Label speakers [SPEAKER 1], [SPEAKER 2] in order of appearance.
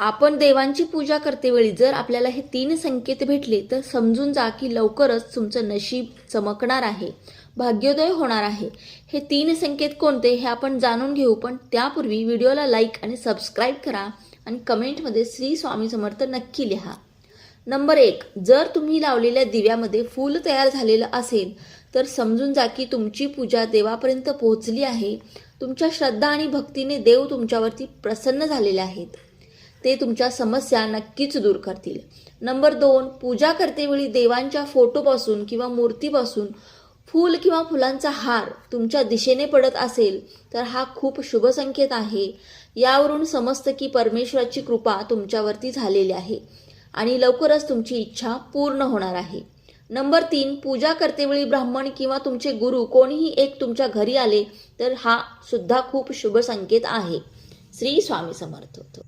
[SPEAKER 1] आपण देवांची पूजा करतेवेळी जर आपल्याला हे तीन संकेत भेटले तर समजून जा की लवकरच तुमचं नशीब चमकणार आहे भाग्योदय होणार आहे. हे तीन संकेत कोणते हे आपण जाणून घेऊ पण त्यापूर्वी व्हिडिओला लाईक आणि सबस्क्राईब करा आणि कमेंटमध्ये श्री स्वामी समर्थ नक्की लिहा. नंबर एक जर तुम्ही लावलेल्या दिव्यामध्ये फूल तयार झालेलं असेल तर समजून जा की तुमची पूजा देवापर्यंत पोहोचली आहे. तुमच्या श्रद्धा आणि भक्तीने देव तुमच्यावरती प्रसन्न झालेले आहेत. ते तुमच्या समस्या नक्कीच दूर करतील. नंबर दोन पूजा करतेवेळी देवांच्या फोटोपासून किंवा मूर्तीपासून फूल किंवा फुलांचा हार तुमच्या दिशेने पडत असेल तर हा खूप शुभ संकेत आहे. यावरून समजतं की परमेश्वराची कृपा तुमच्यावरती झालेली आहे आणि लवकरच तुमची इच्छा पूर्ण होणार आहे. नंबर तीन पूजा करतेवेळी ब्राह्मण किंवा तुमचे गुरु कोणीही एक तुमच्या घरी आले तर हा सुद्धा खूप शुभ संकेत आहे. श्री स्वामी समर्थ.